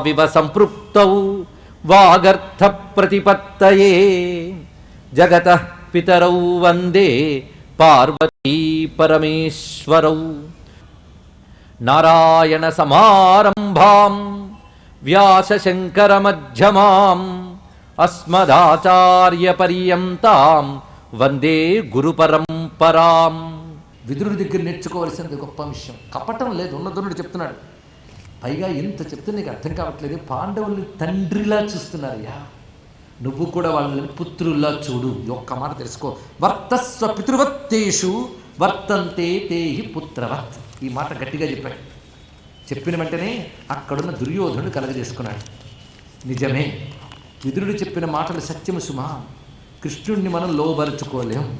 వాగర్థావివ సంపృప్తౌ వాగర్థ ప్రతిపత్తయే జగత పితరౌ వందే పార్వతీ పరమేశ్వరౌ. నారాయణ సమారంభాం వ్యాసశంకరమధ్యమాం అస్మదాచార్యపర్యంతాం వందే గురు పరంపరాం విదురుడి దగ్గర నేర్చుకోవాల్సినది గొప్ప విషయం. కపటం లేదు ఉన్నదునుడు చెప్తున్నాడు. పైగా ఎంత చెప్తే నీకు అర్థం కావట్లేదు. పాండవుల్ని తండ్రిలా చూస్తున్నారయ్యా నువ్వు కూడా వాళ్ళని పుత్రుల్లా చూడు. ఒక్క మాట తెలుసుకో. వర్తస్వ పితృవత్తేషు వర్తంతే తేహి పుత్రవత్. ఈ మాట గట్టిగా చెప్పాడు. చెప్పిన వెంటనే అక్కడున్న దుర్యోధనుడు కలగజేసుకున్నాడు. నిజమే. విదురుడు చెప్పిన మాటలు సత్యము సుమ. కృష్ణుణ్ణి మనం లోబరుచుకోలేం.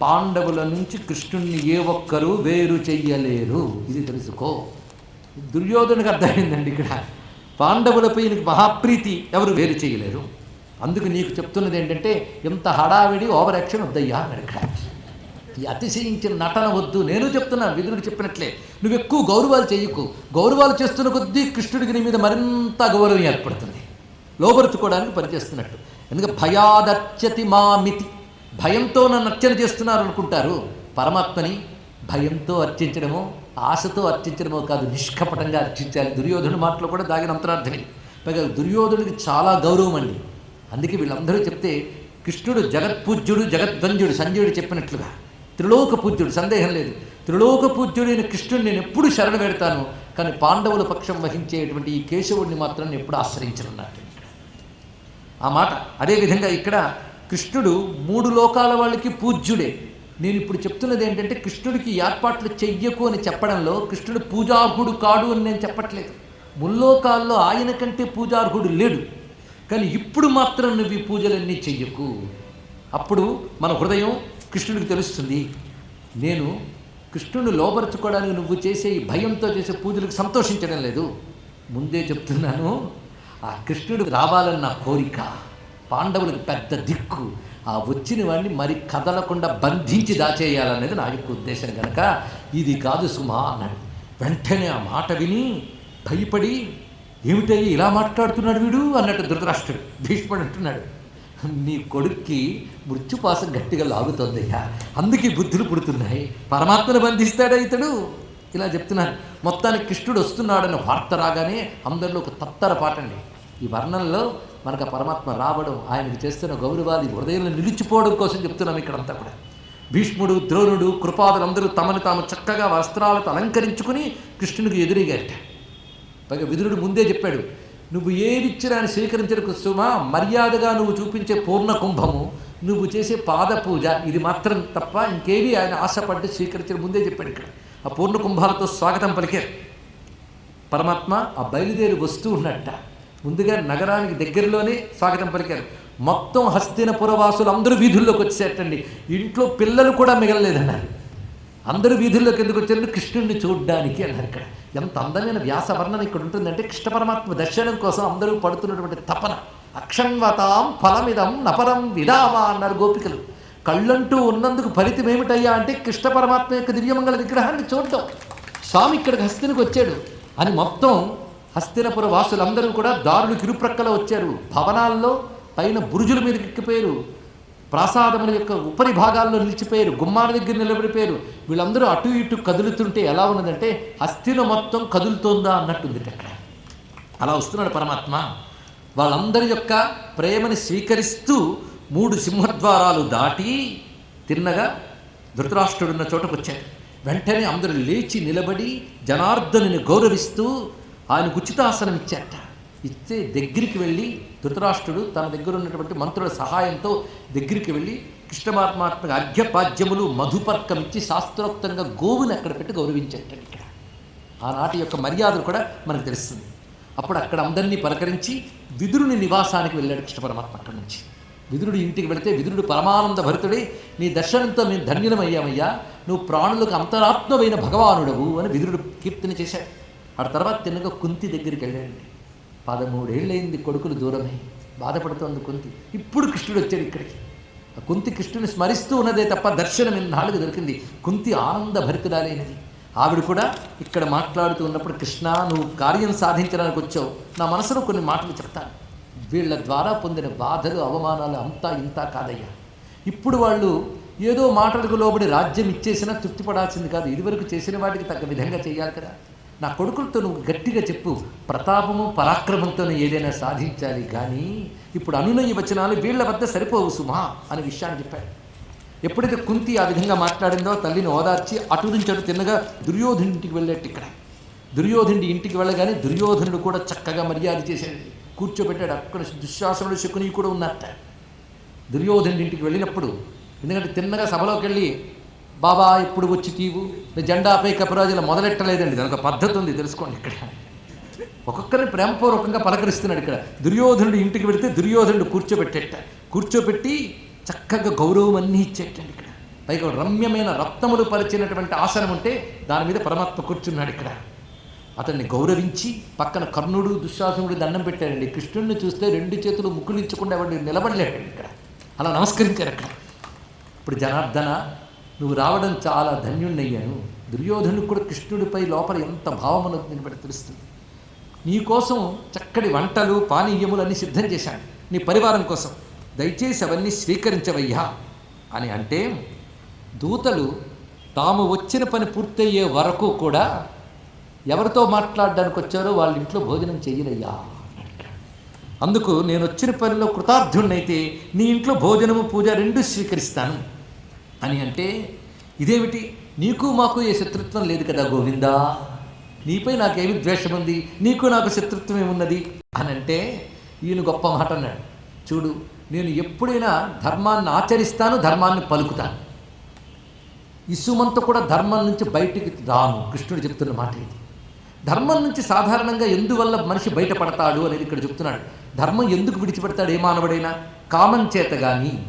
పాండవుల నుంచి కృష్ణుణ్ణి ఏ ఒక్కరూ వేరు చెయ్యలేరు. ఇది తెలుసుకో. దుర్యోధనకు అర్థమైందండి ఇక్కడ. పాండవులపై నీకు మహాప్రీతి ఎవరు వేరు చేయలేరు. అందుకు నీకు చెప్తున్నది ఏంటంటే ఎంత హడావిడి ఓవర్ యాక్షన్ వద్దయ్యా ఇక్కడ ఈ అతిశయించిన నటన వద్దు. నేను చెప్తున్నాను విధుడు చెప్పినట్లే. నువ్వు ఎక్కువ గౌరవాలు చేయకు. గౌరవాలు చేస్తున్న కొద్దీ కృష్ణుడికి నీ మీద మరింత గౌరవం ఏర్పడుతుంది. లోబరుచుకోవడానికి పనిచేస్తున్నట్టు. ఎందుకంటే భయాదర్చతి మామితి భయంతో నన్ను అర్చన చేస్తున్నారు అనుకుంటారు. పరమాత్మని భయంతో అర్చించడమో ఆశతో అర్చించడమో కాదు నిష్కపటంగా అర్చించాలి. దుర్యోధనుడి మాటలో కూడా దాగిన అంతరార్థమే. పైగా దుర్యోధనుడికి చాలా గౌరవం అండి. అందుకే వీళ్ళందరూ చెప్తే కృష్ణుడు జగత్పూజ్యుడు జగద్వంద్యుడు సంజయుడు చెప్పినట్లుగా. త్రిలోక పూజ్యుడు సందేహం లేదు. త్రిలోక పూజ్యుడైన కృష్ణుడిని నేను ఎప్పుడు శరణ పెడతాను. కానీ పాండవుల పక్షం వహించేటువంటి ఈ కేశవుడిని మాత్రం నేను ఎప్పుడు ఆశ్రయించనున్నట్టు ఆ మాట అదేవిధంగా ఇక్కడ కృష్ణుడు మూడు లోకాల వాళ్ళకి పూజ్యుడే. నేను ఇప్పుడు చెప్తున్నది ఏంటంటే కృష్ణుడికి ఏర్పాట్లు చెయ్యకు అని చెప్పడంలో కృష్ణుడు పూజార్హుడు కాడు అని నేను చెప్పట్లేదు. ముల్లోకాల్లో ఆయన కంటే పూజార్హుడు లేడు. కానీ ఇప్పుడు మాత్రం నువ్వు ఈ పూజలన్నీ చెయ్యకు. అప్పుడు మన హృదయం కృష్ణుడికి తెలుస్తుంది. నేను కృష్ణుని లోపరుచుకోవడానికి నువ్వు చేసే ఈ భయంతో చేసే పూజలకు సంతోషించడం లేదు. ముందే చెప్తున్నాను ఆ కృష్ణుడు రావాలన్న కోరిక పాండవులకు పెద్ద దిక్కు. ఆ వచ్చిన వాడిని మరి కదలకుండా బంధించి దాచేయాలనేది నా యొక్క ఉద్దేశం కనుక ఇది కాదు సుమా అన్నాడు. వెంటనే ఆ మాట విని భయపడి ఏమిటయ్యి ఇలా మాట్లాడుతున్నాడు వీడు? అన్నట్టు ధృతరాష్ట్రుడు భీష్ముడు అంటున్నాడు నీ కొడుక్కి మృత్యుపాసం గట్టిగా లాగుతోందయ్యా. అందుకే బుద్ధులు పుడుతున్నాయి. పరమాత్మను బంధిస్తాడా ఇతడు? ఇలా చెప్తున్నాను. మొత్తానికి కృష్ణుడు వస్తున్నాడన్న వార్త రాగానే అందరిలో ఒక తత్తర పాటండి. ఈ వర్ణంలో మనకు ఆ పరమాత్మ రావడం ఆయనకు చేస్తున్న గౌరవాలు హృదయంలో నిలిచిపోవడం కోసం చెప్తున్నాం ఇక్కడంతా కూడా. భీష్ముడు ద్రోణుడు కృపాదులందరూ తమను తాము చక్కగా వస్త్రాలతో అలంకరించుకుని కృష్ణునికి ఎదురీగారట. పైగా విదురుడు ముందే చెప్పాడు నువ్వు ఏదిచ్చినా ఆయన స్వీకరించడానికి సుమా మర్యాదగా నువ్వు చూపించే పూర్ణ కుంభము నువ్వు చేసే పాదపూజ ఇది మాత్రం తప్ప ఇంకేవి ఆయన ఆశపడి స్వీకరించిన ముందే చెప్పాడు ఇక్కడ. ఆ పూర్ణ కుంభాలతో స్వాగతం పలికారు. పరమాత్మ ఆ బయలుదేరి వస్తూ ఉన్నట్ట. ముందుగా నగరానికి దగ్గరలోనే స్వాగతం పలికారు. మొత్తం హస్తినపుర వాసులు అందరూ వీధుల్లోకి వచ్చేటండి. ఇంట్లో పిల్లలు కూడా మిగలలేదన్నారు. అందరూ వీధుల్లోకి ఎందుకు వచ్చారు? కృష్ణుడిని చూడ్డానికి అన్నారు ఇక్కడ. ఎంత అందమైన వ్యాస వర్ణన ఇక్కడ ఉంటుందంటే కృష్ణ పరమాత్మ దర్శనం కోసం అందరూ పడుతున్నటువంటి తపన. అక్షణ్వతాం ఫలమిదం నపరం విదామా అన్నారు గోపికలు. కళ్ళంటూ ఉన్నందుకు ఫలితం ఏమిటయ్యా అంటే కృష్ణ పరమాత్మ యొక్క దివ్యమంగళ విగ్రహాన్ని చూడటం. స్వామి ఇక్కడికి హస్తినికి వచ్చాడు. అని మొత్తం హస్తినపుర వాసులందరూ కూడా దారులు కిరుప్రక్కల వచ్చారు. భవనాల్లో పైన బురుజుల మీదకి ఎక్కిపోయారు ప్రాసాదముల యొక్క ఉపరి భాగాల్లో నిలిచిపోయారు. గుమ్మాల దగ్గర నిలబడిపోయారు. వీళ్ళందరూ అటు ఇటు కదులుతుంటే ఎలా ఉన్నదంటే హస్తిన మొత్తం కదులుతోందా అన్నట్టుంది అక్కడ అలా వస్తున్నాడు పరమాత్మ. వాళ్ళందరి యొక్క ప్రేమని స్వీకరిస్తూ మూడు సింహద్వారాలు దాటి తిన్నగా ధృతరాష్ట్రుడున్న చోటకు వచ్చాడు వెంటనే అందరూ లేచి నిలబడి జనార్దనుని గౌరవిస్తూ ఆయనకు ఉచితాసనం ఇచ్చారట. ఇస్తే దగ్గరికి వెళ్ళి ధృతరాష్ట్రుడు తన దగ్గర ఉన్నటువంటి మంత్రుల సహాయంతో దగ్గరికి వెళ్ళి కృష్ణ పరమాత్మకు అర్ఘ్యపాద్యములు మధుపర్కం ఇచ్చి శాస్త్రోక్తంగా గోవుని అక్కడ పెట్టి గౌరవించాట ఇక్కడ. ఆనాటి యొక్క మర్యాదలు కూడా మనకు తెలుస్తుంది. అప్పుడు అక్కడ అందరినీ పలకరించి విదురుని నివాసానికి వెళ్ళాడు కృష్ణ పరమాత్మ అక్కడి నుంచి. విదురుడు ఇంటికి వెళితే విదురుడు పరమానంద భరితుడే నీ దర్శనంతో మేము ధన్యులమయ్యామయ్యా నువ్వు ప్రాణులకు అంతరాత్మమైన భగవానుడవు అని విదురుడు కీర్తన చేశాడు. ఆ తర్వాత తిన్నగా కుంతి దగ్గరికి వెళ్ళాడు పదమూడేళ్ళైంది కొడుకులు దూరమై. బాధపడుతోంది కుంతి. ఇప్పుడు కృష్ణుడు వచ్చాడు ఇక్కడికి. ఆ కుంతి కృష్ణుని స్మరిస్తూ ఉన్నదే తప్ప దర్శనం ఇన్నాళ్ళకి దొరికింది. కుంతి ఆనంద భరితురాలైనది. ఆవిడ కూడా ఇక్కడ మాట్లాడుతూ ఉన్నప్పుడు కృష్ణ నువ్వు కార్యం సాధించడానికి వచ్చావు. నా మనసులో కొన్ని మాటలు చెప్తాను. వీళ్ళ ద్వారా పొందిన బాధలు అవమానాలు అంతా ఇంతా కాదయ్యా. ఇప్పుడు వాళ్ళు ఏదో మాటలకు లోబడి రాజ్యం ఇచ్చేసినా తృప్తిపడాల్సింది కాదు. ఇదివరకు చేసిన వాటికి తగ్గ విధంగా చేయాలి కదా. నా కొడుకులతో నువ్వు గట్టిగా చెప్పు. ప్రతాపము పరాక్రమంతోనే ఏదైనా సాధించాలి కానీ ఇప్పుడు అనునయ వచనాలు వీళ్ళ వద్ద సరిపోవు సుమా అనే విషయాన్ని చెప్పాడు. ఎప్పుడైతే కుంతి ఆ విధంగా మాట్లాడిందో తల్లిని ఓదార్చి అటు నుంచి అటు తిన్నగా దుర్యోధను ఇంటికి వెళ్ళేట్టు ఇక్కడ. దుర్యోధనుడి ఇంటికి వెళ్ళగానే దుర్యోధనుడు కూడా చక్కగా మర్యాద చేశాడు. కూర్చోబెట్టాడు. అక్కడ దుశ్శాసనుడు శకుని కూడా ఉన్నట్ట. దుర్యోధనుడి ఇంటికి వెళ్ళినప్పుడు ఎందుకంటే తిన్నగా సభలోకి వెళ్ళి బాబా ఎప్పుడు వచ్చి తీవు? జెండాపై కపిరాజులు మొదలెట్టలేదండి. దానికి పద్ధతి ఉంది తెలుసుకోండి ఇక్కడ. ఒక్కొక్కరిని ప్రేమపూర్వకంగా పలకరిస్తున్నాడు ఇక్కడ. దుర్యోధనుడు ఇంటికి వెళితే దుర్యోధనుడు కూర్చోబెట్టేట. కూర్చోబెట్టి చక్కగా గౌరవం అన్నీ ఇచ్చేటండి ఇక్కడ. పైగా రమ్యమైన రత్నములు పరిచినటువంటి ఆసనం ఉంటే దాని మీద పరమాత్మ కూర్చున్నాడు ఇక్కడ. అతన్ని గౌరవించి పక్కన కర్ణుడు దుశ్శాసనుడు దండం పెట్టాడండి. కృష్ణుడిని చూస్తే రెండు చేతులు ముక్కులించకుండా వాడిని నిలబడలేడండి ఇక్కడ. అలా నమస్కరించారు అక్కడ. ఇప్పుడు జనార్దన నువ్వు రావడం చాలా ధన్యుణ్ణయ్యాను. దుర్యోధనుడు కూడా కృష్ణుడిపై లోపల ఎంత భావం ఉన్నది బట్టి తెలుస్తుంది. నీకోసం చక్కటి వంటలు పానీయములు అన్నీ సిద్ధం చేశాను నీ పరివారం కోసం దయచేసి అవన్నీ స్వీకరించవయ్యా అని అంటే దూతలు తాము వచ్చిన పని పూర్తయ్యే వరకు కూడా ఎవరితో మాట్లాడడానికి వచ్చారో వాళ్ళ ఇంట్లో భోజనం చేయలయ్యా అందుకు నేను వచ్చిన పనిలో కృతార్థుణ్ణైతే నీ ఇంట్లో భోజనము పూజ రెండు స్వీకరిస్తాను. అని అంటే ఇదేమిటి? నీకు మాకు ఏ శత్రుత్వం లేదు కదా గోవిందా? నీపై నాకేమి ద్వేషం ఉంది నీకు నాకు శత్రుత్వం ఏమున్నది? అని అంటే ఈయన గొప్ప మాట అన్నాడు. చూడు నేను ఎప్పుడైనా ధర్మాన్ని ఆచరిస్తాను ధర్మాన్ని పలుకుతాను. ఇసుమంతా కూడా ధర్మం నుంచి బయటికి రాను. కృష్ణుడు చెప్తున్న మాట ఇది. ధర్మం నుంచి సాధారణంగా ఎందువల్ల మనిషి బయటపడతాడు? అనేది ఇక్కడ చెప్తున్నాడు. ధర్మం ఎందుకు విడిచిపెడతాడు? ఏ మానవుడైనా? కామం చేత కానీ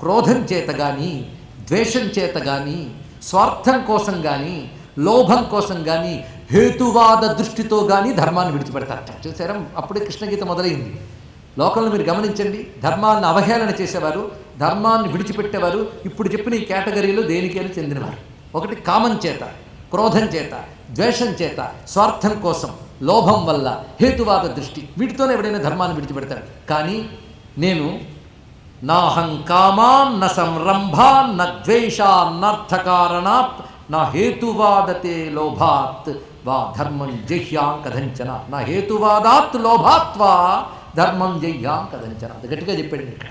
క్రోధం చేత కానీ ద్వేషం చేత కానీ స్వార్థం కోసం కానీ లోభం కోసం కానీ హేతువాద దృష్టితో కానీ ధర్మాన్ని విడిచిపెడతారట. చూసారా అప్పుడే కృష్ణగీత మొదలైంది. లోకంలో మీరు గమనించండి ధర్మాన్ని అవహేళన చేసేవారు ధర్మాన్ని విడిచిపెట్టేవారు ఇప్పుడు చెప్పిన ఈ కేటగిరీలో దేనికైనా చెందినవారు. ఒకటి కామం చేత క్రోధం చేత ద్వేషం చేత స్వార్థం కోసం లోభం వల్ల హేతువాద దృష్టి వీటితోనే ఎవడైనా ధర్మాన్ని విడిచిపెడతాడు. కానీ నేను నాహం కామాన్ న సంరంభాన్ న ద్వేషాన్నర్థకారణాత్ నా హేతువాదతే లోభాత్ వా ధర్మం జహ్యాం కథంచన నా హేతువాదాత్ లోభాత్వా ధర్మం జహ్యాం కథంచన అది గట్టిగా చెప్పాడు ఇక్కడ.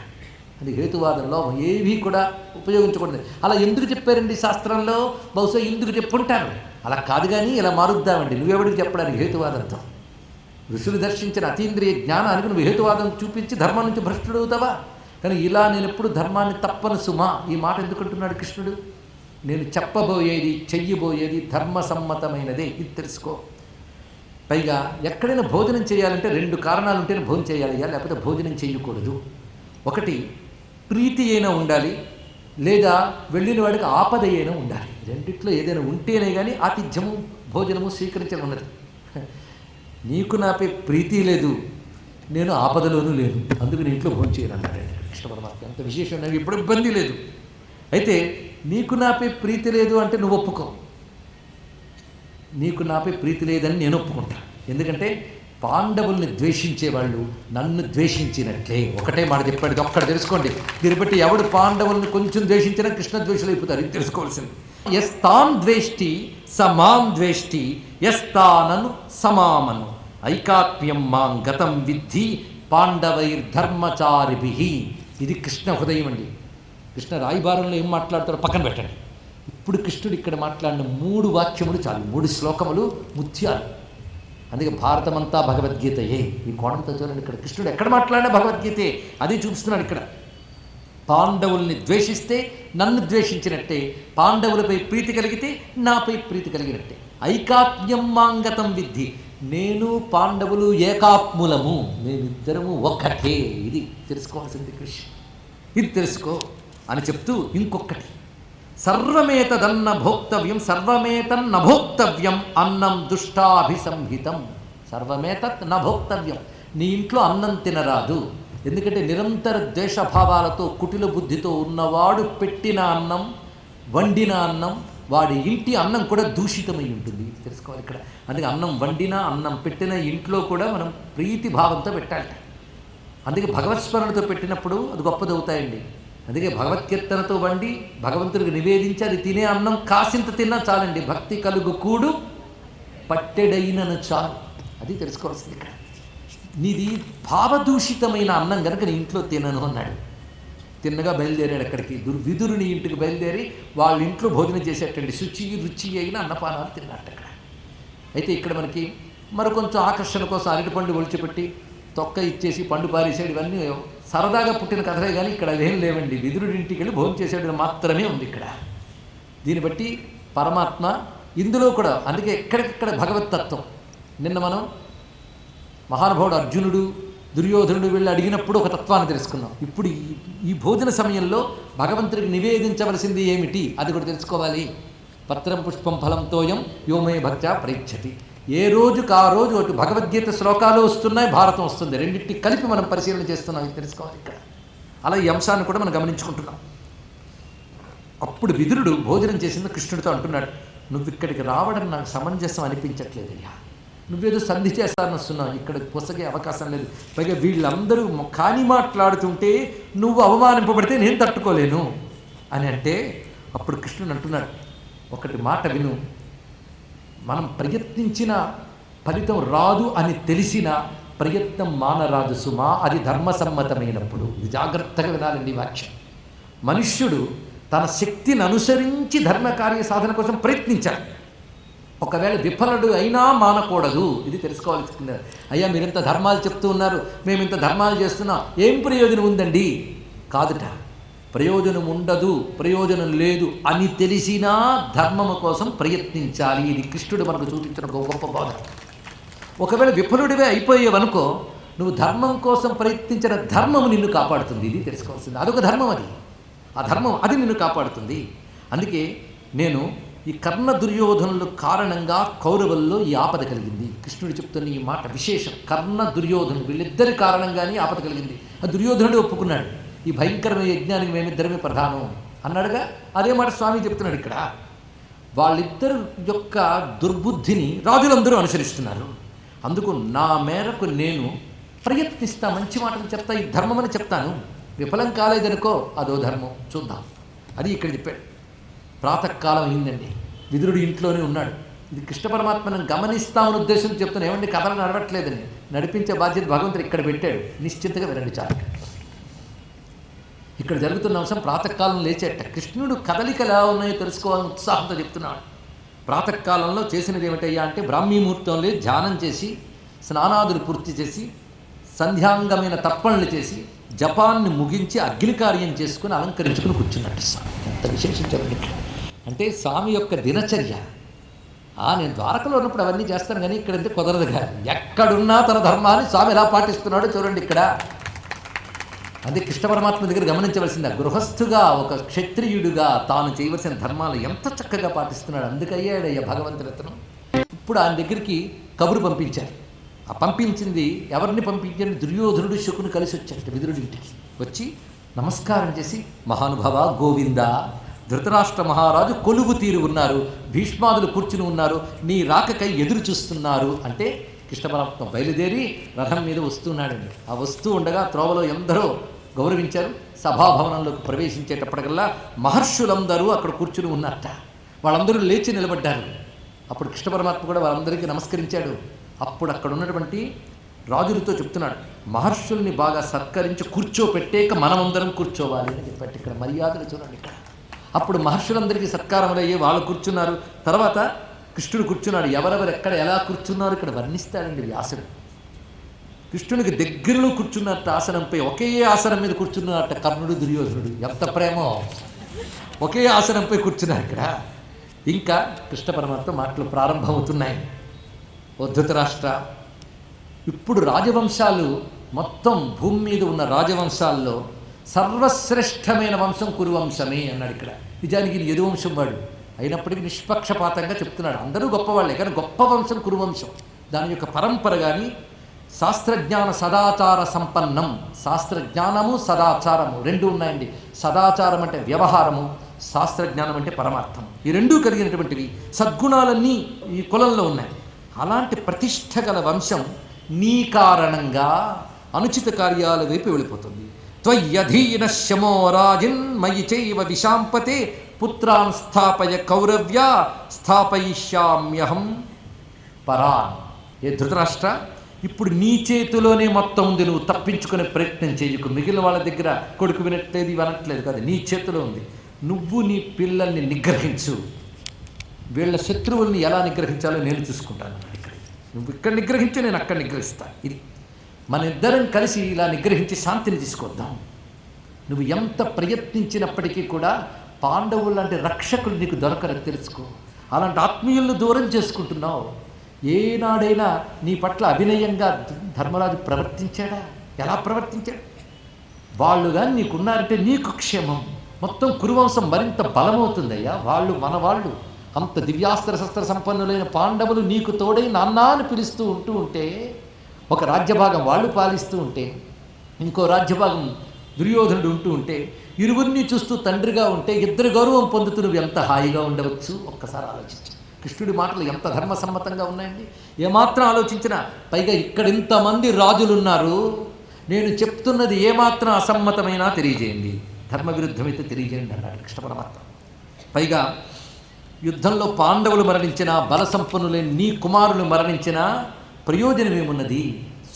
అది హేతువాదం లోభం. ఏవీ కూడా ఉపయోగించకూడదు. అలా ఎందుకు చెప్పారండి శాస్త్రంలో? బహుశా ఎందుకు చెప్పుంటారు. అలా కాదు కానీ ఇలా మారుద్దామండి. నువ్వెవడికి చెప్పడానికి హేతువాదంతో ఋషులు దర్శించిన అతీంద్రియ జ్ఞానానికి నువ్వు హేతువాదం చూపించి ధర్మం నుంచి భ్రష్టుడవుతావా? కానీ ఇలా నేను ఎప్పుడు ధర్మాన్ని తప్పను సుమా. ఈ మాట ఎందుకంటున్నాడు కృష్ణుడు? నేను చెప్పబోయేది చెయ్యబోయేది ధర్మసమ్మతమైనదే. ఇది తెలుసుకో. పైగా ఎక్కడైనా భోజనం చేయాలంటే రెండు కారణాలు ఉంటేనే భోజనం చేయాలయ్యా లేకపోతే భోజనం చేయకూడదు. ఒకటి ప్రీతి అయినా ఉండాలి. లేదా వెళ్ళిన వాడికి ఆపద అయినా ఉండాలి. రెండిట్లో ఏదైనా ఉంటేనే కానీ ఆతిథ్యము భోజనము స్వీకరించడం ఉన్నది నీకు నాపై ప్రీతి లేదు. నేను ఆపదలోనూ లేను. అందుకు నీ ఇంట్లో భోజనం చేయను అన్నాడు కృష్ణ పరమాత్మ విశేషం నాకు ఇప్పుడు ఇబ్బంది లేదు. అయితే నీకు నాపై ప్రీతి లేదు అంటే నువ్వు ఒప్పుకో. నీకు నాపై ప్రీతి లేదని నేను ఒప్పుకుంటా. ఎందుకంటే పాండవుల్ని ద్వేషించే వాళ్ళు నన్ను ద్వేషించినట్లే. ఒకటే మాట చెప్పాడు ఒక్కడ తెలుసుకోండి. దీన్ని బట్టి ఎవడు పాండవుల్ని కొంచెం ద్వేషించినా కృష్ణ ద్వేషులు అయిపోతారు ఇది తెలుసుకోవాల్సింది. ఎస్ తాం ద్వేష్టి సమాం ద్వేష్టి ఎస్ తానను సమామను. ఐకాప్యం మాం గతం విద్ధి పాండవైర్ధర్మచారిభి. ఇది కృష్ణ హృదయం అండి. కృష్ణ రాయిబారంలో ఏం మాట్లాడతాడో పక్కన పెట్టండి. ఇప్పుడు కృష్ణుడు ఇక్కడ మాట్లాడిన మూడు వాక్యములు చాలు. మూడు శ్లోకములు ముత్యాలు. అందుకే భారతమంతా భగవద్గీతయే. ఈ కోణంతో చూడండి ఇక్కడ. కృష్ణుడు ఎక్కడ మాట్లాడినా భగవద్గీతే అది చూపిస్తున్నాడు ఇక్కడ. పాండవుల్ని ద్వేషిస్తే నన్ను ద్వేషించినట్టే. పాండవులపై ప్రీతి కలిగితే నాపై ప్రీతి కలిగినట్టే. ఐకాత్మ్యం మాంగతం విద్ధి. నేను పాండవులు ఏకాత్ములము. మేమిద్దరము ఒక్కటే. ఇది తెలుసుకోవాల్సింది కృష్ణ. ఇది తెలుసుకో అని చెప్తూ ఇంకొకటి సర్వమేతదన్న భోక్తవ్యం సర్వమేతన్న భోక్తవ్యం అన్నం దుష్టాభిసంహితం. సర్వమేతత్ న భోక్తవ్యం. నీ ఇంట్లో అన్నం తినరాదు. ఎందుకంటే నిరంతర ద్వేషభావాలతో కుటిల బుద్ధితో ఉన్నవాడు పెట్టిన అన్నం వండిన అన్నం వాడి ఇంటి అన్నం కూడా దూషితమై ఉంటుంది. తెలుసుకోవాలి ఇక్కడ. అందుకే అన్నం వండినా అన్నం పెట్టిన ఇంట్లో కూడా మనం ప్రీతి భావంతో పెట్టాలి. అందుకే భగవత్ స్మరణతో పెట్టినప్పుడు అది గొప్పదవుతాయండి. అందుకే భగవత్ కీర్తనతో వండి భగవంతుడికి నివేదించి అది తినే అన్నం కాసింత తిన్నా చాలండి. భక్తి కలుగు కూడు పట్టెడైనను చాలు. అది తెలుసుకోవాల్సింది ఇక్కడ. నీది భావదూషితమైన అన్నం కనుక నీ ఇంట్లో తినను అన్నాడు. తిన్నగా బయలుదేరాడు అక్కడికి. దుర్ విదురుని ఇంటికి బయలుదేరి వాళ్ళ ఇంట్లో భోజనం చేసేటండి శుచి రుచి అయిన అన్నపానాలు తిన్నట్టు అక్కడ. అయితే ఇక్కడ మనకి మరి కొంచెం ఆకర్షణ కోసం అరటిపండు ఒలిచిపెట్టి తొక్క ఇచ్చేసి పండు పారేసాడు ఇవన్నీ సరదాగా పుట్టిన కథలే కానీ ఇక్కడ అదేం లేవండి. విదురుడింటికి వెళ్ళి భోజనం చేసాడు మాత్రమే ఉంది ఇక్కడ. దీన్ని బట్టి పరమాత్మ ఇందులో కూడా అందుకే ఎక్కడికక్కడ భగవతత్వం నిన్న మనం మహానుభావుడు అర్జునుడు దుర్యోధనుడు వెళ్ళి అడిగినప్పుడు ఒక తత్వాన్ని తెలుసుకున్నాం. ఇప్పుడు ఈ భోజన సమయంలో భగవంతుడికి నివేదించవలసింది ఏమిటి? అది కూడా తెలుసుకోవాలి. పత్రం పుష్పం ఫలంతోయం యోమయ భర్త ప్రేక్షతి ఏ రోజుకు ఆ రోజు అటు భగవద్గీత శ్లోకాలు వస్తున్నాయి భారతం వస్తుంది. రెండింటిని కలిపి మనం పరిశీలన చేస్తున్నాం తెలుసుకోవాలి ఇక్కడ. అలా ఈ అంశాన్ని కూడా మనం గమనించుకుంటున్నాం. అప్పుడు విదురుడు భోజనం చేసింది కృష్ణుడితో అంటున్నాడు నువ్వు ఇక్కడికి రావడం నాకు సమంజసం అనిపించట్లేదయ్యా నువ్వేదో సంధి చేస్తానని వస్తున్నావు. ఇక్కడ పొసగే అవకాశం లేదు. పైగా వీళ్ళందరూ కాని మాట్లాడుతుంటే నువ్వు అవమానింపబడితే నేను తట్టుకోలేను. అని అంటే అప్పుడు కృష్ణుడు అంటున్నాడు ఒకటి మాట విను. మనం ప్రయత్నించిన ఫలితం రాదు అని తెలిసిన ప్రయత్నం మానరాదు సుమా అది ధర్మసమ్మతమైనప్పుడు. ఇది జాగ్రత్తగా వినాలండి వాక్యం. మనుష్యుడు తన శక్తిని అనుసరించి ధర్మకార్య సాధన కోసం ప్రయత్నించాలి. ఒకవేళ విఫలడు అయినా మానకూడదు. ఇది తెలుసుకోవాల్సింది. అయ్యా మీరు ఇంత ధర్మాలు చెప్తూ ఉన్నారు. మేము ఇంత ధర్మాలు చేస్తున్నాం. ఏం ప్రయోజనం ఉందండి? కాదుట. ప్రయోజనం ఉండదు ప్రయోజనం లేదు అని తెలిసినా ధర్మము కోసం ప్రయత్నించాలి. ఇది కృష్ణుడు మనకు చూపించిన గొప్ప బోధ. ఒకవేళ విఫలుడివే అయిపోయేవనుకో నువ్వు ధర్మం కోసం ప్రయత్నించిన ధర్మము నిన్ను కాపాడుతుంది. ఇది తెలుసుకోవాల్సింది. అదొక ధర్మం అది. ఆ ధర్మం అది నిన్ను కాపాడుతుంది. అందుకే నేను ఈ కర్ణ దుర్యోధనుల కారణంగా కౌరవుల్లో ఈ ఆపద కలిగింది. కృష్ణుడు చెప్తున్న ఈ మాట విశేషం. కర్ణ దుర్యోధనుడు. వీళ్ళిద్దరి కారణంగానే ఆపద కలిగింది. ఆ దుర్యోధనుడు ఒప్పుకున్నాడు. ఈ భయంకరమైన యజ్ఞానికి మేమిద్దరమే ప్రధానం అన్నాడుగా. అదే మాట స్వామి చెప్తున్నాడు ఇక్కడ. వాళ్ళిద్దరు యొక్క దుర్బుద్ధిని రాజులందరూ అనుసరిస్తున్నారు. అందుకు నా మేరకు నేను ప్రయత్నిస్తా మంచి మాటలు చెప్తా ఈ ధర్మం అని చెప్తాను. విఫలం కాలేదనుకో అదో ధర్మం. చూద్దాం. అది ఇక్కడ చెప్పాడు. ప్రాతకాలం అయిందండి. విదురుడు ఇంట్లోనే ఉన్నాడు. ఇది కృష్ణ పరమాత్మను గమనిస్తామని ఉద్దేశం చెప్తాను ఏమండి కథలు నడవట్లేదని. నడిపించే బాధ్యత భగవంతుడు ఇక్కడ పెట్టాడు. నిశ్చింతగా వినండి చాలు. ఇక్కడ జరుగుతున్న అంశం ప్రాతకాలం లేచేట. కృష్ణుడు కదలికలు ఎలా ఉన్నాయో తెలుసుకోవాలని ఉత్సాహంతో చెప్తున్నాడు. ప్రాతకాలంలో చేసినది ఏమిటయ్యా అంటే బ్రాహ్మీముహూర్తంలో ధ్యానం చేసి స్నానాదులు పూర్తి చేసి సంధ్యాంగమైన తర్పణలు చేసి జపాన్ని ముగించి అగ్నికార్యం చేసుకుని అలంకరించుకుని కూర్చున్నట్టు స్వామి. ఎంత విశేషించారండి ఇక్కడ అంటే స్వామి యొక్క దినచర్య. ఆ నేను ద్వారకలో ఉన్నప్పుడు అవన్నీ చేస్తాను కానీ ఇక్కడ అంటే కుదరదు కాదు ఎక్కడున్నా తన ధర్మాన్ని స్వామి ఎలా పాటిస్తున్నాడో చూడండి ఇక్కడ. అదే కృష్ణ పరమాత్మ దగ్గర గమనించవలసింది గృహస్థుగా ఒక క్షత్రియుడిగా తాను చేయవలసిన ధర్మాలు ఎంత చక్కగా పాటిస్తున్నాడు. అందుకయ్యాడయ్యా భగవంతుడతను ఇప్పుడు ఆయన దగ్గరికి కబురు పంపించారు. ఆ పంపించింది ఎవరిని పంపించారు? దుర్యోధనుడు శకుని కలిసి వచ్చాడు విదురుడింటికి వచ్చి నమస్కారం చేసి మహానుభావ గోవింద ధృతరాష్ట్ర మహారాజు కొలువు తీరు ఉన్నారు భీష్మాదులు కూర్చుని ఉన్నారు నీ రాకకై ఎదురు చూస్తున్నారు. అంటే కృష్ణ పరమాత్మ బయలుదేరి రథం మీద వస్తున్నాడండి. ఆ వస్తూ ఉండగా త్రోవలో ఎందరో గౌరవించారు. సభాభవనంలోకి ప్రవేశించేటప్పటికల్లా మహర్షులందరూ అక్కడ కూర్చుని ఉన్నట్ట. వాళ్ళందరూ లేచి నిలబడ్డారు. అప్పుడు కృష్ణ పరమాత్మ కూడా వాళ్ళందరికీ నమస్కరించాడు. అప్పుడు అక్కడ ఉన్నటువంటి రాజులతో చెప్తున్నాడు మహర్షుల్ని బాగా సత్కరించి కూర్చోపెట్టేక మనమందరం కూర్చోవాలి అని చెప్పాడు ఇక్కడ మర్యాదలు చూడండి ఇక్కడ. అప్పుడు మహర్షులందరికీ సత్కారములయ్యే వాళ్ళు కూర్చున్నారు. తర్వాత కృష్ణుడు కూర్చున్నాడు. ఎవరెవరు ఎక్కడ ఎలా కూర్చున్నారు ఇక్కడ వర్ణిస్తాడండి వ్యాసుడు. కృష్ణునికి దగ్గరలో కూర్చున్నట్టు ఆసనంపై ఒకే ఆసనం మీద కూర్చున్నట్ట కర్ణుడు దుర్యోధనుడు. ఎంత ప్రేమో. ఒకే ఆసనంపై కూర్చున్నారు ఇక్కడ. ఇంకా కృష్ణ పరమాత్మ మాటలు ప్రారంభమవుతున్నాయి. ఉద్ధృత రాష్ట్ర. ఇప్పుడు రాజవంశాలు మొత్తం భూమి మీద ఉన్న రాజవంశాల్లో సర్వశ్రేష్టమైన వంశం కురువంశమే అన్నాడు ఇక్కడ. నిజానికి ఇది యదువంశం వాడు. అయినప్పటికీ నిష్పక్షపాతంగా చెప్తున్నాడు. అందరూ గొప్పవాళ్ళే కానీ గొప్ప వంశం కురువంశం. దాని యొక్క పరంపర కానీ శాస్త్రజ్ఞాన సదాచార సంపన్నం. శాస్త్రజ్ఞానము సదాచారము రెండు ఉన్నాయండి. సదాచారం అంటే వ్యవహారము శాస్త్రజ్ఞానం అంటే పరమార్థం. ఈ రెండూ కలిగినటువంటివి సద్గుణాలన్నీ ఈ కులంలో ఉన్నాయి. అలాంటి ప్రతిష్ట గల వంశం నీ కారణంగా అనుచిత కార్యాల వైపు వెళ్ళిపోతుంది. త్వయ్యధీన శమో రాజిన్ మయి చైవ విశాంపతే పుత్రాన్ స్థాపయ కౌరవ్య స్థాపయిష్యామ్యహం. పరాన్ ఏ ధృతరాష్ట్ర? ఇప్పుడు నీ చేతిలోనే మొత్తం ఉంది నువ్వు తప్పించుకునే ప్రయత్నం చేయకు. మిగిలిన వాళ్ళ దగ్గర కొడుకు వినట్లేదు వినట్లేదు కదా కాదు నీ చేతిలో ఉంది. నువ్వు నీ పిల్లల్ని నిగ్రహించు. వీళ్ళ శత్రువుల్ని ఎలా నిగ్రహించాలో నేను చూసుకుంటాను ఇక్కడ నువ్వు ఇక్కడ నిగ్రహించు నేను అక్కడ నిగ్రహిస్తాను ఇది మన ఇద్దరం కలిసి ఇలా నిగ్రహించి శాంతిని తీసుకొద్దాం. నువ్వు ఎంత ప్రయత్నించినప్పటికీ కూడా పాండవులు లాంటి రక్షకులు నీకు దొరకరని తెలుసుకో. అలాంటి ఆత్మీయులను దూరం చేసుకుంటున్నావు. ఏనాడైనా నీ పట్ల అభినయంగా ధర్మరాజు ప్రవర్తించాడా? ఎలా ప్రవర్తించాడు? వాళ్ళు కానీ నీకున్నారంటే నీకు క్షేమం. మొత్తం కురువంశం మరింత బలమవుతుందయ్యా. వాళ్ళు మన వాళ్ళు. అంత దివ్యాస్త్ర శస్త్ర సంపన్నులైన పాండవులు నీకు తోడై నాన్న అని పిలుస్తూ ఉంటూ ఉంటే ఒక రాజ్యభాగం వాళ్ళు పాలిస్తూ ఉంటే ఇంకో రాజ్యభాగం దుర్యోధనుడు ఉంటూ ఉంటే ఇరువురిని చూస్తూ తండ్రిగా ఉంటే ఇద్దరు గౌరవం పొందుతూ నువ్వు ఎంత హాయిగా ఉండవచ్చు? ఒక్కసారి ఆలోచించు. కృష్ణుడి మాటలు ఎంత ధర్మసమ్మతంగా ఉన్నాయండి? ఏమాత్రం ఆలోచించినా పైగా ఇక్కడ ఇంతమంది రాజులు ఉన్నారు నేను చెప్తున్నది ఏమాత్రం అసమ్మతమైనా తెలియజేయండి. ధర్మ విరుద్ధమైతే తెలియజేయండి అన్నాడు కృష్ణ పరమాత్మ. పైగా యుద్ధంలో పాండవులు మరణించినా బలసంపన్నులైన నీ కుమారులు మరణించినా ప్రయోజనం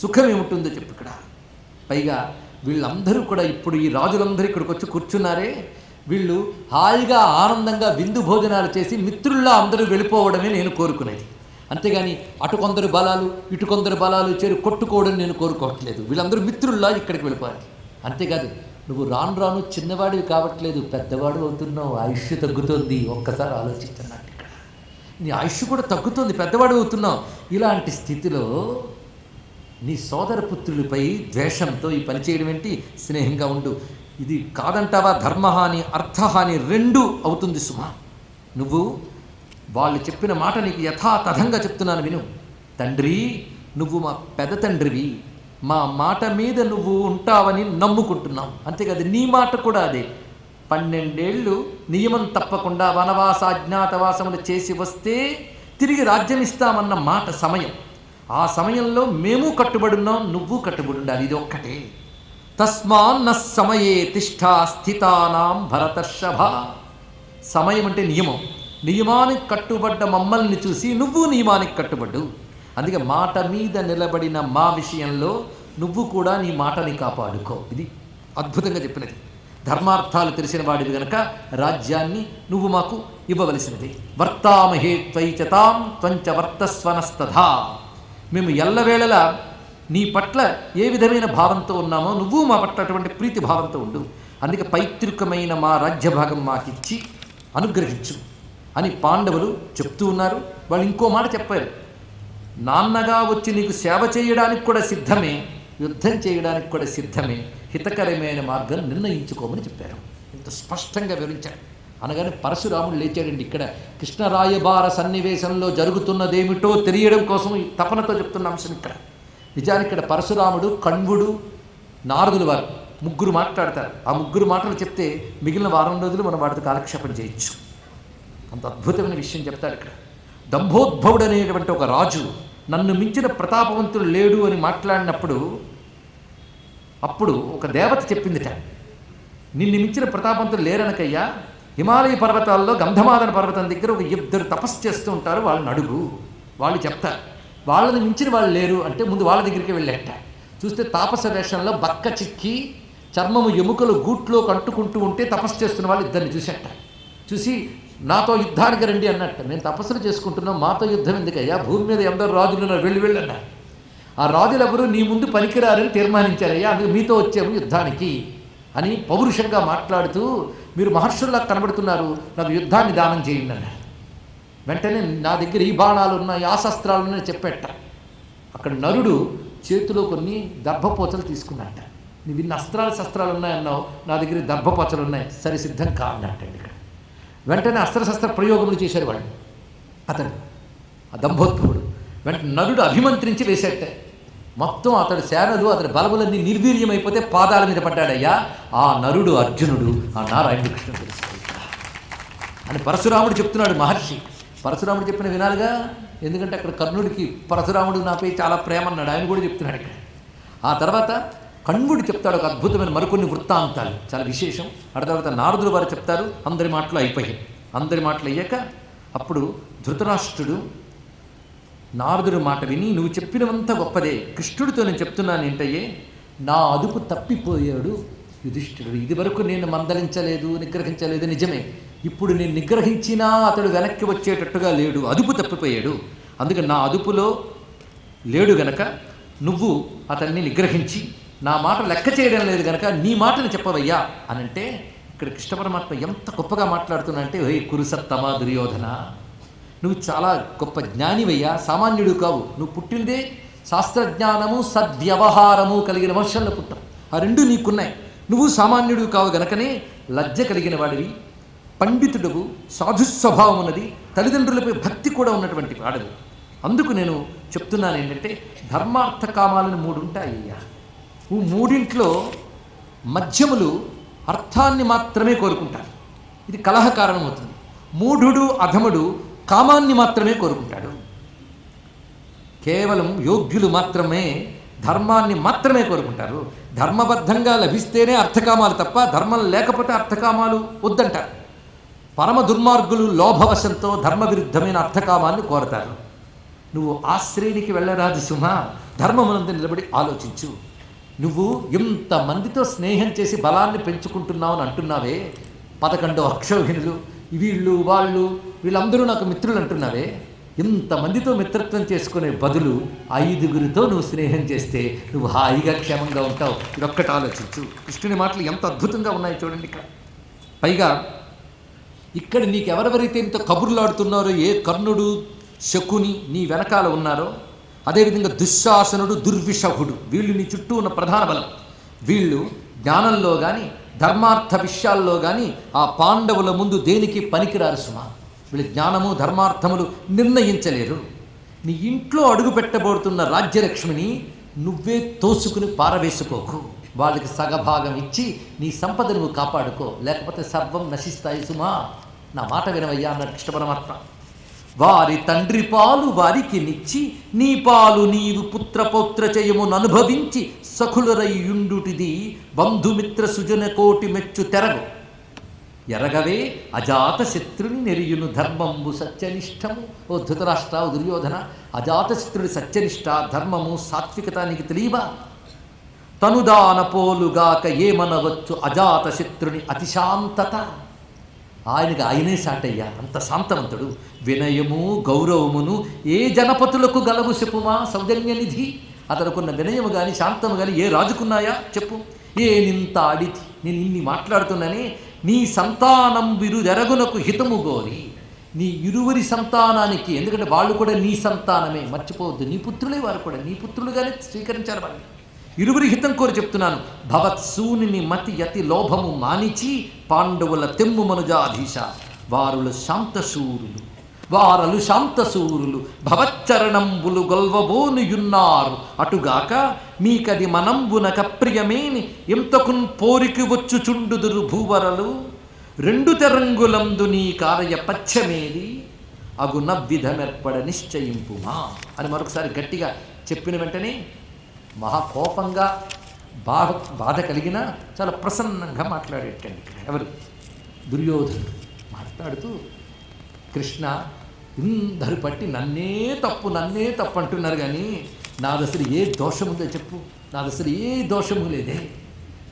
సుఖమేముంటుందో చెప్పు ఇక్కడ. పైగా వీళ్ళందరూ కూడా ఇప్పుడు ఈ రాజులందరూ ఇక్కడికి వచ్చి కూర్చున్నారే. వీళ్ళు హాయిగా ఆనందంగా విందు భోజనాలు చేసి మిత్రుల్లో అందరూ వెళ్ళిపోవడమే నేను కోరుకునేది. అంతేగాని అటు కొందరు బలాలు ఇటు కొందరు బలాలు చేరి కొట్టుకోవడం నేను కోరుకోవట్లేదు. వీళ్ళందరూ మిత్రుల్లా ఇక్కడికి వెళ్ళిపోవాలి. అంతేకాదు నువ్వు రాను రాను చిన్నవాడివి కావట్లేదు పెద్దవాడు అవుతున్నావు ఆయుష్ తగ్గుతుంది. ఒక్కసారి ఆలోచిస్తున్నాను ఇక్కడ. నీ ఆయుష్ కూడా తగ్గుతుంది పెద్దవాడు అవుతున్నావు. ఇలాంటి స్థితిలో నీ సోదర పుత్రులపై ద్వేషంతో ఈ పని చేయడం ఏంటి? స్నేహంగా ఉండు. ఇది కాదంటావా? ధర్మహాని అర్థహాని రెండు అవుతుంది సుమా. నువ్వు వాళ్ళు చెప్పిన మాట నీకు యథాతథంగా చెప్తున్నాను విను. తండ్రి నువ్వు మా పెద్ద తండ్రివి. మా మాట మీద నువ్వు ఉంటావని నమ్ముకుంటున్నాం అంతేకాదు నీ మాట కూడా అదే. పన్నెండేళ్ళు నియమం తప్పకుండా వనవాస అజ్ఞాతవాసములు చేసి వస్తే తిరిగి రాజ్యం ఇస్తామన్న మాట సమయం. ఆ సమయంలో మేము కట్టుబడి ఉన్నాం నువ్వు కట్టుబడి ఉండాలి ఇది ఒక్కటే తస్మాన్న సమయే తిష్ఠా స్థితానాం భరతర్షభ. సమయం అంటే నియమం. నియమానికి కట్టుబడ్డ మమ్మల్ని చూసి నువ్వు నియమానికి కట్టుబడ్డు. అందుకే మాట మీద నిలబడిన మా విషయంలో నువ్వు కూడా నీ మాటని కాపాడుకో. ఇది అద్భుతంగా చెప్పినది. ధర్మార్థాలు తెలిసిన వాడివి గనక రాజ్యాన్ని నువ్వు మాకు ఇవ్వవలసినది. వర్తామహే త్వైచతాం త్వంచ వర్తస్వనస్తథా. మేము ఎల్లవేళలా నీ పట్ల ఏ విధమైన భావంతో ఉన్నామో నువ్వు మా పట్ల అటువంటి ప్రీతి భావంతో ఉండు. అందుకే పైతృకమైన మా రాజ్యభాగం మాకిచ్చి అనుగ్రహించు అని పాండవులు చెప్తూ ఉన్నారు. వాళ్ళు ఇంకో మాట చెప్పారు. నాన్నగా వచ్చి నీకు సేవ చేయడానికి కూడా సిద్ధమే యుద్ధం చేయడానికి కూడా సిద్ధమే హితకరమైన మార్గం నిర్ణయించుకోమని చెప్పారు. ఇంత స్పష్టంగా వివరించారు. అనగానే పరశురాముడు లేచాడండి ఇక్కడ. కృష్ణరాయబార సన్నివేశంలో జరుగుతున్నదేమిటో తెలియడం కోసం ఈ తపనతో చెప్తున్న అంశం ఇక్కడ. నిజానికి ఇక్కడ పరశురాముడు కణ్వుడు నారదులు వారు ముగ్గురు మాట్లాడతారు. ఆ ముగ్గురు మాటలు చెప్తే మిగిలిన వారం రోజులు మనం వాటితో కాలక్షేపం చేయొచ్చు. అంత అద్భుతమైన విషయం చెప్తాడు ఇక్కడ. దంభోద్భవుడు అనేటువంటి ఒక రాజు నన్ను మించిన ప్రతాపవంతుడు లేడు అని మాట్లాడినప్పుడు అప్పుడు ఒక దేవత చెప్పిందిట. నిన్ను మించిన ప్రతాపవంతులు లేరనకయ్యా హిమాలయ పర్వతాల్లో గంధమాదన పర్వతం దగ్గర ఒక ఇద్దరు తపస్సు చేస్తూ ఉంటారు వాళ్ళని అడుగు వాళ్ళు చెప్తారు వాళ్ళని మించిన వాళ్ళు లేరు అంటే ముందు వాళ్ళ దగ్గరికి వెళ్ళేట. చూస్తే తాపస వేషంలో బక్క చిక్కి చర్మము ఎముకలు గూట్లో కంటుకుంటూ ఉంటే తపస్సు చేస్తున్న వాళ్ళు ఇద్దరిని చూసేట. చూసి నాతో యుద్ధానికి రండి అన్నట్టు. మేము తపస్సులు చేసుకుంటున్నాం మాతో యుద్ధం ఎందుకయ్యా? భూమి మీద ఎందరు రాజులు వెళ్ళి వెళ్ళి అన్నారు. ఆ రాజులెవరూ నీ ముందు పనికిరారని తీర్మానించారయ్యా అందుకు మీతో వచ్చాము యుద్ధానికి. అని పౌరుషంగా మాట్లాడుతూ మీరు మహర్షుల్లా కనబడుతున్నారు నాకు యుద్ధాన్ని దానం చేయండి అన్నాడు. వెంటనే నా దగ్గర ఈ బాణాలు ఉన్నాయి ఆ శస్త్రాలు ఉన్నాయి చెప్పేట. అక్కడ నరుడు చేతిలో కొన్ని దర్భపోచలు తీసుకున్నట్ట నీవు ఇన్ని అస్త్రాలు శస్త్రాలు ఉన్నాయన్నావు నా దగ్గర దర్భపోచలు ఉన్నాయి సరి సిద్ధం కాన్నట్టండి ఇక్కడ. వెంటనే అస్త్రశస్త్ర ప్రయోగములు చేశారు వాళ్ళు. అతడు ఆ దంభోద్భవుడు వెంటనే నరుడు అభిమంత్రించి వేసేట. మొత్తం అతడు సేనలు అతడి బలములన్నీ నిర్వీర్యమైపోతే పాదాల మీద పడ్డాడయ్యా. ఆ నరుడు అర్జునుడు ఆ నారాయణుడు కృష్ణ తెలుసుకోవాలి అని పరశురాముడు చెప్తున్నాడు మహర్షి. పరశురాముడు చెప్పిన వినాలిగా? ఎందుకంటే అక్కడ కర్ణుడికి పరశురాముడు నాపై చాలా ప్రేమ అన్నాడు. ఆయన కూడా చెప్తున్నాడు ఇక్కడ. ఆ తర్వాత కణ్ముడు చెప్తాడు ఒక అద్భుతమైన మరికొన్ని వృత్తాంతాలు. చాలా విశేషం. ఆ తర్వాత నారదులు వారు చెప్తారు అందరి మాటలు అయిపోయాయి. అందరి మాటలు అయ్యాక అప్పుడు ధృతరాష్ట్రుడు నారదుడు మాట విని నువ్వు చెప్పినవంత గొప్పదే. కృష్ణుడితో నేను చెప్తున్నాను ఏంటయ్యే? నా అదుపు తప్పిపోయాడు యుధిష్ఠుడు ఇది వరకు నేను మందలించలేదు నిగ్రహించలేదు. నిజమే. ఇప్పుడు నేను నిగ్రహించినా అతడు వెనక్కి వచ్చేటట్టుగా లేడు. అదుపు తప్పిపోయాడు. అందుకే నా అదుపులో లేడు గనక నువ్వు అతన్ని నిగ్రహించి నా మాట లెక్క చేయడం లేదు గనక నీ మాటను చెప్పవయ్యా. అనంటే ఇక్కడ కృష్ణ పరమాత్మ ఎంత గొప్పగా మాట్లాడుతున్నా అంటే హే కురుసత్తమా దుర్యోధన నువ్వు చాలా గొప్ప జ్ఞానివయ్యా సామాన్యుడు కావు. నువ్వు పుట్టిందే శాస్త్రజ్ఞానము సద్వ్యవహారము కలిగిన వంశంలో పుట్టావు ఆ రెండు నీకున్నాయి. నువ్వు సామాన్యుడు కావు గనకనే లజ్జ కలిగిన వాడివి పండితుడవు సాధు స్వభావం ఉన్నది తల్లిదండ్రులపై భక్తి కూడా ఉన్నటువంటి వాడవు. అందుకు నేను చెప్తున్నాను ఏంటంటే ధర్మార్థ కామాలను మూడు ఉంటాయి అయ్యా ఈ మూడింట్లో మధ్యములు అర్థాన్ని మాత్రమే కోరుకుంటారు. ఇది కలహ కారణమవుతుంది మూఢుడు అధముడు కామాన్ని మాత్రమే కోరుకుంటాడు. కేవలం యోగ్యులు మాత్రమే ధర్మాన్ని మాత్రమే కోరుకుంటారు. ధర్మబద్ధంగా లభిస్తేనే అర్థకామాలు తప్ప ధర్మం లేకపోతే అర్థకామాలు వద్దంటారు పరమ దుర్మార్గులు లోభవశంతో ధర్మ విరుద్ధమైన అర్థకామాన్ని కోరతారు. నువ్వు ఆ శ్రేణికి వెళ్ళరాదు సుమ ధర్మమునందు నిలబడి ఆలోచించు. నువ్వు ఇంతమందితో స్నేహం చేసి బలాన్ని పెంచుకుంటున్నావు అని అంటున్నావే. పదకొండు అక్షౌహిణులు వీళ్ళు వాళ్ళు వీళ్ళందరూ నాకు మిత్రులు అంటున్నారే. ఇంతమందితో మిత్రత్వం చేసుకునే బదులు ఐదుగురితో నువ్వు స్నేహం చేస్తే నువ్వు హాయిగా క్షేమంగా ఉంటావు. ఇదొక్కటి ఆలోచించు. కృష్ణుని మాటలు ఎంత అద్భుతంగా ఉన్నాయి చూడండి ఇక్కడ. పైగా ఇక్కడ నీకు ఎవరెవరైతే ఇంత కబుర్లాడుతున్నారో ఏ కర్ణుడు శకుని నీ వెనకాల ఉన్నారో అదేవిధంగా దుశ్శాసనుడు దుర్విషహుడు వీళ్ళు నీ చుట్టూ ఉన్న ప్రధాన బలం. వీళ్ళు జ్ఞానంలో కానీ ధర్మార్థ విషయాల్లో కానీ ఆ పాండవుల ముందు దేనికి పనికిరారు సుమా? వీళ్ళు జ్ఞానము ధర్మార్థములు నిర్ణయించలేరు. నీ ఇంట్లో అడుగు పెట్టబోతున్న రాజ్యలక్ష్మిని నువ్వే తోసుకుని పారవేసుకోకు. వాళ్ళకి సగభాగం ఇచ్చి నీ సంపద నువ్వు కాపాడుకో. లేకపోతే సర్వం నశిస్తాయి సుమా. నా మాట వినవయ్యా అన్నాడు కృష్ణ పరమాత్మ. వారి తండ్రి పాలు వారికి నిచ్చి నీ పాలు నీవు పుత్రపౌత్ర చేయమును అనుభవించి సఖులరయ్యుండుటిది బంధుమిత్ర సుజన కోటి మెచ్చు తెరగు. ఎరగవే అజాత శత్రుని నెరియును ధర్మంబు సత్యనిష్టము. ఓ ధృతరాష్ట్ర దుర్యోధన అజాత శత్రుడి సత్యనిష్ట ధర్మము సాత్వికత నీకు తెలియవా తనుదాన పోలుగాక ఏమనవచ్చు అజాత శత్రుని అతిశాంతత. ఆయనకి ఆయనే సాటయ్యా అంత శాంతవంతుడు. వినయము గౌరవమును ఏ జనపతులకు గలవు చెప్పుమా సౌజన్యనిధి అతనుకున్న వినయము కానీ శాంతము కానీ ఏ రాజుకున్నాయా? చెప్పు. ఏ నింత అడితి నేను ఇన్ని మాట్లాడుతున్నానే నీ సంతానం విరుదెరగునకు హితము గోరి. నీ ఇరువురి సంతానానికి ఎందుకంటే వాళ్ళు కూడా నీ సంతానమే మర్చిపోవద్దు. నీ పుత్రులే వారు కూడా నీ పుత్రులుగానే స్వీకరించారు వాళ్ళని. ఇరువురి హితం కోరి చెప్తున్నాను. భవత్సూని మతి యతి లోభము మానిచి పాండవుల తెమ్ము మనుజాధీశ వారుల శాంతశూరులు. వారలు శాంతసూరులు భవచ్చరణంబులు గొల్వబోనియున్నారు అటుగాక మీకది మనంబునక ప్రియమేని ఇంతకున్ పోరికి వచ్చుచుండుదురు భూవరలు. రెండు తెరంగులందు నీ కారయ పచ్చమేది అగు నవ్విధమెర్పడ నిశ్చయింపుమా అని మరొకసారి గట్టిగా చెప్పిన వెంటనే మహాకోపంగా బాధ బాధ కలిగిన చాలా ప్రసన్నంగా మాట్లాడేటండి. ఇక్కడ ఎవరు? దుర్యోధనుడు మాట్లాడుతూ కృష్ణ అందరు పట్టి నన్నే తప్పు నన్నే తప్పు అంటున్నారు కానీ నాది అసలు ఏ దోషం ఉందో చెప్పు. నాది అసలు ఏ దోషము లేదే.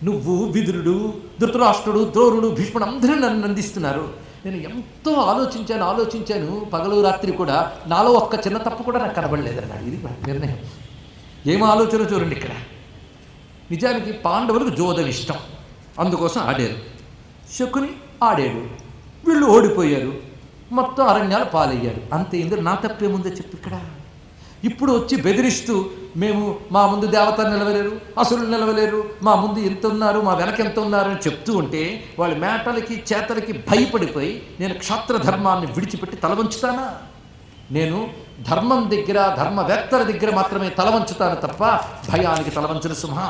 నువ్వు విదురుడు ధృతరాష్ట్రుడు ద్రోణుడు భీష్ముడు అందరూ నన్ను నందిస్తున్నారు. నేను ఎంతో ఆలోచించాను ఆలోచించాను. పగలు రాత్రి కూడా నాలో ఒక్క చిన్న తప్పు కూడా నాకు కనబడలేదన్నాడు. ఇది నిర్ణయం. ఏం ఆలోచన చూడండి ఇక్కడ. నిజానికి పాండవులకు జోదం ఇష్టం. అందుకోసం ఆడారు. శకుని ఆడాడు. వీళ్ళు ఓడిపోయారు. మొత్తం అరణ్యాలు పాలయ్యారు అంతే ఇందులో నా తప్పేముందో చెప్పు ఇక్కడ. ఇప్పుడు వచ్చి బెదిరిస్తూ మేము మా ముందు దేవత నిలవలేరు అసురులు నిలవలేరు మా ముందు ఎంత ఉన్నారు మా వెనక ఎంత ఉన్నారు అని చెప్తూ ఉంటే వాళ్ళ మేటలకి చేతలకి భయపడిపోయి నేను క్షాత్ర ధర్మాన్ని విడిచిపెట్టి తలవంచుతానా నేను ధర్మం దగ్గర ధర్మవేత్తల దగ్గర మాత్రమే తల వంచుతాను తప్ప భయానికి తల వంచను సింహ.